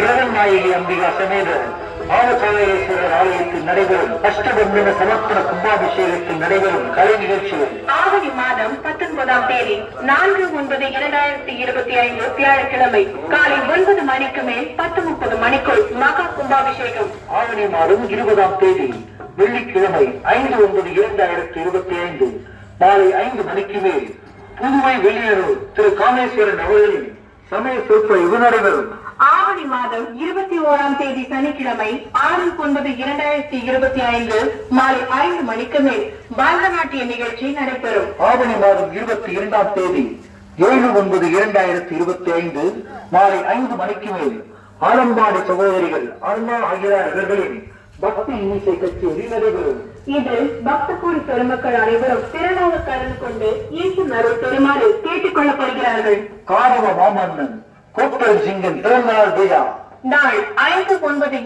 ஜெகன்நாயகி அம்பிகா சமேத ஆவசாலேஸ்வரர் ஆலயத்தில் நடைபெறும் அஷ்டபந்தன சமர்ப்பண கும்பாபிஷேகத்தில் நடைபெறும் கலை நிகழ்ச்சிகள். ஆவணி மாதம் பத்தொன்பதாம் தேதி நான்கு ஒன்பது இரண்டாயிரத்தி இருபத்தி ஐந்து வியாழக்கிழமை காலை ஒன்பது மணிக்கு மேல் பத்து முப்பது மணிக்குள் மகா கும்பாபிஷேகம். ஆவணி மாதம் இருபதாம் தேதி வெள்ளிக்கிழமை ஐந்து ஒன்பது இரண்டாயிரத்தி இருபத்தி ஐந்து மாலை ஐந்து மணிக்கு மேல் புதுவை வெளியேறும் திரு காமேஸ்வரன் அவர்களின் சமய சொற்பொழிவு நடைபெறும்? ஆவணி மாதம் இருபத்தி ஓராம் தேதி சனிக்கிழமை ஆறு ஒன்பது இரண்டாயிரத்தி இருபத்தி ஐந்து மாலை ஐந்து மணிக்கு மேல் பரதநாட்டிய நிகழ்ச்சி நடைபெறும். ஆவணி மாதம் இருபத்தி இரண்டாம் தேதி ஏழு ஒன்பது இரண்டாயிரத்தி இருபத்தி ஐந்து மாலை ஐந்து மணிக்கு மேல் ஆலம்பாடி சகோதரிகள் அருணா ஆகியார் இவர்களின் பக்தி இன்னிசை கச்சேரி நடைபெறும். இதில் பக்த கூடி பெருமக்கள் அனைவரும் திறனாக கலந்து கொண்டு இயேசு அருள் பெறுமாறு கேட்டுக் கொள்ளப்படுகிறார்கள் காரவ மாமன்னன் கோப்பர் சிங்கன் பிறந்தநாள் விழா. நாள் ஐந்து ஒன்பது